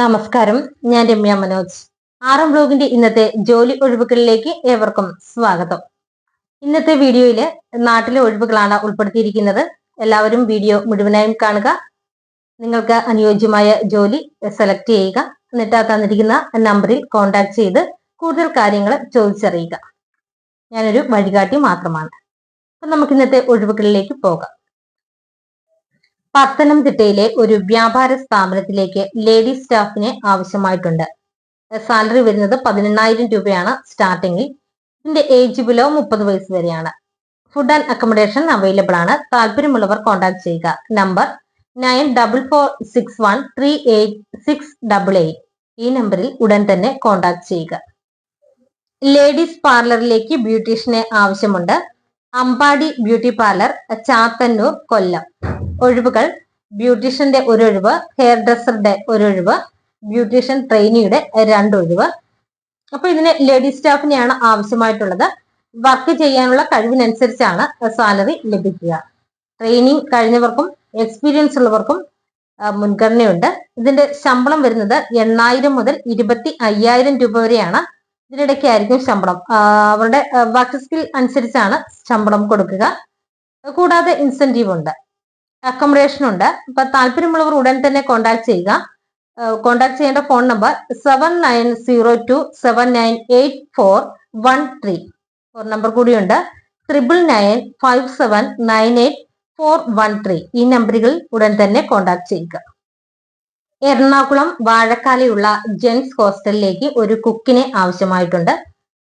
നമസ്കാരം ഞാൻ രമ്യ മനോജ്. ആറാം ബ്ലോഗിന്റെ ഇന്നത്തെ ജോലി ഒഴിവുകളിലേക്ക് ഏവർക്കും സ്വാഗതം. ഇന്നത്തെ വീഡിയോയിൽ നാട്ടിലെ ഒഴിവുകളാണ് ഉൾപ്പെടുത്തിയിരിക്കുന്നത്. എല്ലാവരും വീഡിയോ മുഴുവനായും കാണുക. നിങ്ങൾക്ക് അനുയോജ്യമായ ജോലി സെലക്ട് ചെയ്യുക. എന്നിട്ട് തന്നിരിക്കുന്ന നമ്പറിൽ കോൺടാക്ട് ചെയ്ത് കൂടുതൽ കാര്യങ്ങൾ ചോദിച്ചറിയുക. ഞാനൊരു വഴികാട്ടി മാത്രമാണ്. അപ്പൊ നമുക്ക് ഇന്നത്തെ ഒഴിവുകളിലേക്ക് പോകാം. പത്തനംതിട്ടയിലെ ഒരു വ്യാപാര സ്ഥാപനത്തിലേക്ക് ലേഡി സ്റ്റാഫിനെ ആവശ്യമായിട്ടുണ്ട്. സാലറി വരുന്നത് പതിനെണ്ണായിരം രൂപയാണ് സ്റ്റാർട്ടിങ്ങിൽ ഇതിന്റെ ഏജ് ബിലോ മുപ്പത് വയസ്സ് വരെയാണ്. ഫുഡ് ആൻഡ് അക്കോമഡേഷൻ അവൈലബിൾ ആണ്. താല്പര്യമുള്ളവർ കോൺടാക്ട് ചെയ്യുക. Number nine double four six one three eight six double eight ഈ നമ്പറിൽ ഉടൻ തന്നെ കോൺടാക്ട് ചെയ്യുക. ലേഡീസ് പാർലറിലേക്ക് ബ്യൂട്ടീഷ്യനെ ആവശ്യമുണ്ട്. Ambadi beauty parlour Chathannoor Kollam. ഒഴിവുകൾ ബ്യൂട്ടീഷ്യന്റെ ഒരു ഒഴിവ് ഹെയർ ഡ്രസ്സറുടെ ഒരു ഒഴിവ് ബ്യൂട്ടീഷ്യൻ ട്രെയിനിയുടെ രണ്ട് ഒഴിവ്. അപ്പൊ ഇതിന് ലേഡി സ്റ്റാഫിനെയാണ് ആവശ്യമായിട്ടുള്ളത്. വർക്ക് ചെയ്യാനുള്ള കഴിവിനനുസരിച്ചാണ് സാലറി ലഭിക്കുക. ട്രെയിനിങ് കഴിഞ്ഞവർക്കും എക്സ്പീരിയൻസ് ഉള്ളവർക്കും മുൻഗണനയുണ്ട്. ഇതിന്റെ ശമ്പളം വരുന്നത് എണ്ണായിരം മുതൽ ഇരുപത്തി അയ്യായിരം രൂപ വരെയാണ്. ഇതിനിടയ്ക്കായിരിക്കും ശമ്പളം. അവരുടെ വർക്ക് സ്കിൽ അനുസരിച്ചാണ് ശമ്പളം കൊടുക്കുക. കൂടാതെ ഇൻസെന്റീവ് ഉണ്ട്. അക്കോമഡേഷൻ ഉണ്ട്. അപ്പൊ താല്പര്യമുള്ളവർ ഉടൻ തന്നെ കോൺടാക്ട് ചെയ്യുക. കോൺടാക്ട് ചെയ്യേണ്ട phone number seven nine zero two seven nine eight four one three phone number കൂടിയുണ്ട്. Triple nine five seven nine eight four one three ഈ നമ്പറുകളിൽ ഉടൻ തന്നെ കോൺടാക്ട് ചെയ്യുക. എറണാകുളം വാഴക്കാലയുള്ള ജെൻസ് ഹോസ്റ്റലിലേക്ക് ഒരു കുക്കിനെ ആവശ്യമായിട്ടുണ്ട്.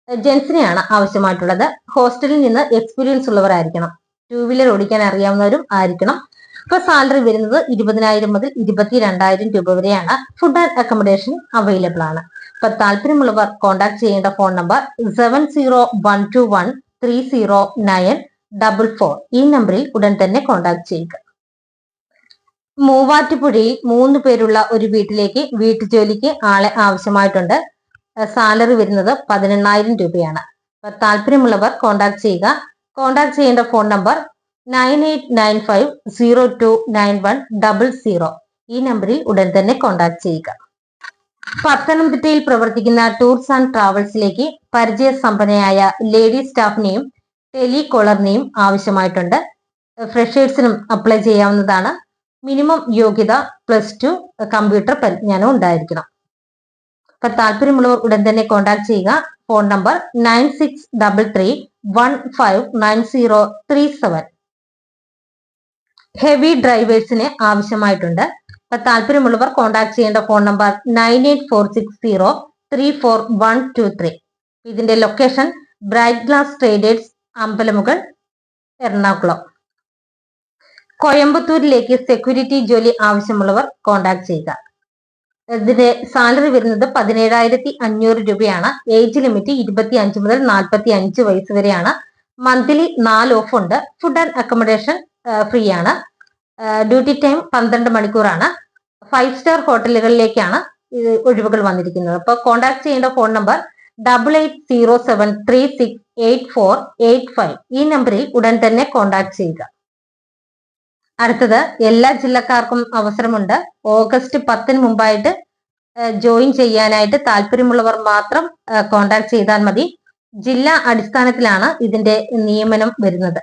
ജെൻസിനെയാണ് ആവശ്യമായിട്ടുള്ളത്. ഹോസ്റ്റലിൽ നിന്ന് എക്സ്പീരിയൻസ് ഉള്ളവരായിരിക്കണം. ടൂ വീലർ ഓടിക്കാൻ അറിയാവുന്നവരും ആയിരിക്കണം. ഇപ്പൊ സാലറി വരുന്നത് ഇരുപതിനായിരം മുതൽ ഇരുപത്തി രണ്ടായിരം രൂപ വരെയാണ്. ഫുഡ് ആൻഡ് അക്കോമഡേഷൻ അവൈലബിൾ ആണ്. ഇപ്പൊ താല്പര്യമുള്ളവർ കോൺടാക്ട് ചെയ്യേണ്ട phone number seven zero one two one three zero nine double four. ഈ നമ്പറിൽ ഉടൻ തന്നെ കോൺടാക്ട് ചെയ്യുക. മൂവാറ്റുപുഴയിൽ മൂന്ന് പേരുള്ള ഒരു വീട്ടിലേക്ക് വീട്ടുജോലിക്ക് ആളെ ആവശ്യമായിട്ടുണ്ട്. സാലറി വരുന്നത് പതിനെണ്ണായിരം രൂപയാണ്. താല്പര്യമുള്ളവർ കോൺടാക്ട് ചെയ്യുക. കോൺടാക്ട് ചെയ്യേണ്ട phone number nine eight nine five zero two nine one double zero ഈ നമ്പറിൽ ഉടൻ തന്നെ കോൺടാക്ട് ചെയ്യുക. പത്തനംതിട്ടയിൽ പ്രവർത്തിക്കുന്ന ടൂർസ് ആൻഡ് ട്രാവൽസിലേക്ക് പരിചയസമ്പന്നയായ ലേഡി സ്റ്റാഫിനെയും ടെലികോളറിനെയും ആവശ്യമായിട്ടുണ്ട്. ഫ്രഷേഴ്സിനും അപ്ലൈ ചെയ്യാവുന്നതാണ്. മിനിമം യോഗ്യത പ്ലസ് ടു കമ്പ്യൂട്ടർ പരിജ്ഞാനം ഉണ്ടായിരിക്കണം. അപ്പൊ താല്പര്യമുള്ളവർ ഉടൻ തന്നെ കോൺടാക്ട് ചെയ്യുക. Phone number nine six double three one five nine zero three seven heavy ഡ്രൈവേഴ്സിന് ആവശ്യമായിട്ടുണ്ട്. അപ്പൊ താല്പര്യമുള്ളവർ കോൺടാക്ട് ചെയ്യേണ്ട phone number nine eight four six zero three four one two three ഇതിന്റെ location bright glass traders Ambalamukal Ernakulam. കോയമ്പത്തൂരിലേക്ക് security ജോലി ആവശ്യമുള്ളവർ contact ചെയ്യുക. ഇതിന്റെ salary വരുന്നത് പതിനേഴായിരത്തി അഞ്ഞൂറ് രൂപയാണ്. ഏജ് ലിമിറ്റ് ഇരുപത്തി അഞ്ച് മുതൽ നാൽപ്പത്തി അഞ്ച് വയസ്സ് വരെയാണ്. മന്ത്ലി നാല് ഓഫ് ഉണ്ട്. ഫുഡ് ആൻഡ് അക്കോമഡേഷൻ ഫ്രീ ആണ്. ഡ്യൂട്ടി ടൈം പന്ത്രണ്ട് മണിക്കൂറാണ്. ഫൈവ് സ്റ്റാർ ഹോട്ടലുകളിലേക്കാണ് ഒഴിവുകൾ വന്നിരിക്കുന്നത്. അപ്പോൾ കോൺടാക്ട് ചെയ്യേണ്ട phone number double eight zero seven three six eight four eight five ഈ നമ്പറിൽ ഉടൻ തന്നെ കോൺടാക്ട് ചെയ്യുക. അടുത്തത് എല്ലാ ജില്ലക്കാർക്കും അവസരമുണ്ട്. ഓഗസ്റ്റ് പത്തിന് മുമ്പായിട്ട് ജോയിൻ ചെയ്യാനായിട്ട് താല്പര്യമുള്ളവർ മാത്രം കോൺടാക്ട് ചെയ്താൽ മതി. ജില്ലാ അടിസ്ഥാനത്തിലാണ് ഇതിന്റെ നിയമനം വരുന്നത്.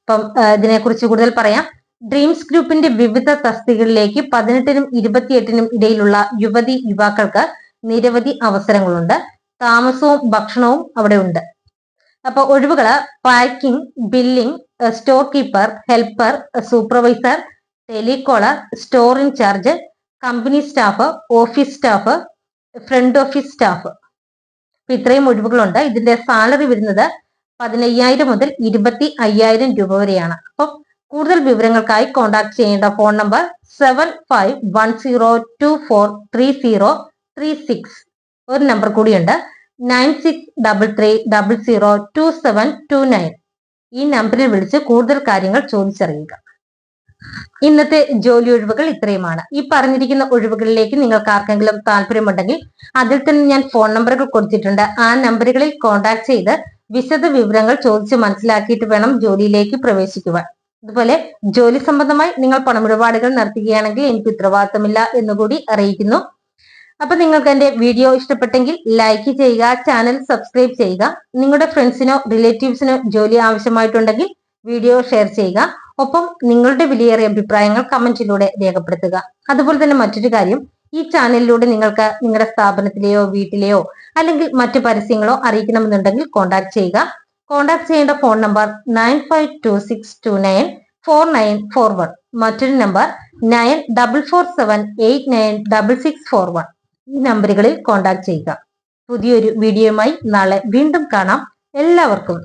അപ്പം ഇതിനെക്കുറിച്ച് കൂടുതൽ പറയാം. ഡ്രീംസ് ഗ്രൂപ്പിന്റെ വിവിധ തസ്തികളിലേക്ക് പതിനെട്ടിനും ഇരുപത്തിയെട്ടിനും ഇടയിലുള്ള യുവതി യുവാക്കൾക്ക് നിരവധി അവസരങ്ങളുണ്ട്. താമസവും ഭക്ഷണവും അവിടെ ഉണ്ട്. അപ്പൊ ഒഴിവുകൾ packing billing store keeper helper supervisor telecaller store incharge company staff office staff front office staff അപ്പൊ ഇത്രയും ഒഴിവുകളുണ്ട്. ഇതിന്റെ സാലറി വരുന്നത് പതിനയ്യായിരം മുതൽ ഇരുപത്തി അയ്യായിരം രൂപ വരെയാണ്. അപ്പം കൂടുതൽ വിവരങ്ങൾക്കായി കോൺടാക്ട് ചെയ്യേണ്ട phone number seven five one zero two four three zero three six ഒരു നമ്പർ കൂടിയുണ്ട്. Nine six double three double zero two seven two nine. ഈ നമ്പറിൽ വിളിച്ച് കൂടുതൽ കാര്യങ്ങൾ ചോദിച്ചറിയുക. ഇന്നത്തെ ജോലി ഒഴിവുകൾ ഇത്രയുമാണ്. ഈ പറഞ്ഞിരിക്കുന്ന ഒഴിവുകളിലേക്ക് നിങ്ങൾക്ക് ആർക്കെങ്കിലും താല്പര്യമുണ്ടെങ്കിൽ അതിൽ തന്നെ ഞാൻ ഫോൺ നമ്പറുകൾ കൊടുത്തിട്ടുണ്ട്. ആ നമ്പറുകളിൽ കോൺടാക്ട് ചെയ്ത് വിശദ വിവരങ്ങൾ ചോദിച്ച് മനസ്സിലാക്കിയിട്ട് വേണം ജോലിയിലേക്ക് പ്രവേശിക്കുവാൻ. അതുപോലെ ജോലി സംബന്ധമായി നിങ്ങൾ പണമിടപാടുകൾ നടത്തുകയാണെങ്കിൽ എനിക്ക് ഉത്തരവാദിത്തമില്ല എന്നുകൂടി അറിയിക്കുന്നു. അപ്പൊ നിങ്ങൾക്ക് എന്റെ വീഡിയോ ഇഷ്ടപ്പെട്ടെങ്കിൽ ലൈക്ക് ചെയ്യുക ചാനൽ സബ്സ്ക്രൈബ് ചെയ്യുക നിങ്ങളുടെ ഫ്രണ്ട്സിനോ റിലേറ്റീവ്സിനോ ജോലി ആവശ്യമായിട്ടുണ്ടെങ്കിൽ വീഡിയോ ഷെയർ ചെയ്യുക ഒപ്പം നിങ്ങളുടെ വിലയേറിയ അഭിപ്രായങ്ങൾ കമന്റിലൂടെ രേഖപ്പെടുത്തുക. അതുപോലെ തന്നെ മറ്റൊരു കാര്യം ഈ ചാനലിലൂടെ നിങ്ങൾക്ക് നിങ്ങളുടെ സ്ഥാപനത്തിലെയോ വീട്ടിലെയോ അല്ലെങ്കിൽ മറ്റു പരസ്യങ്ങളോ അറിയിക്കണമെന്നുണ്ടെങ്കിൽ കോൺടാക്ട് ചെയ്യുക. കോൺടാക്ട് ചെയ്യേണ്ട phone number nine five two six two nine four nine four one മറ്റൊരു number nine double four seven eight nine double six four one ഈ നമ്പറുകളിൽ കോൺടാക്ട് ചെയ്യുക. പുതിയൊരു വീഡിയോയുമായി നാളെ വീണ്ടും കാണാം. എല്ലാവർക്കും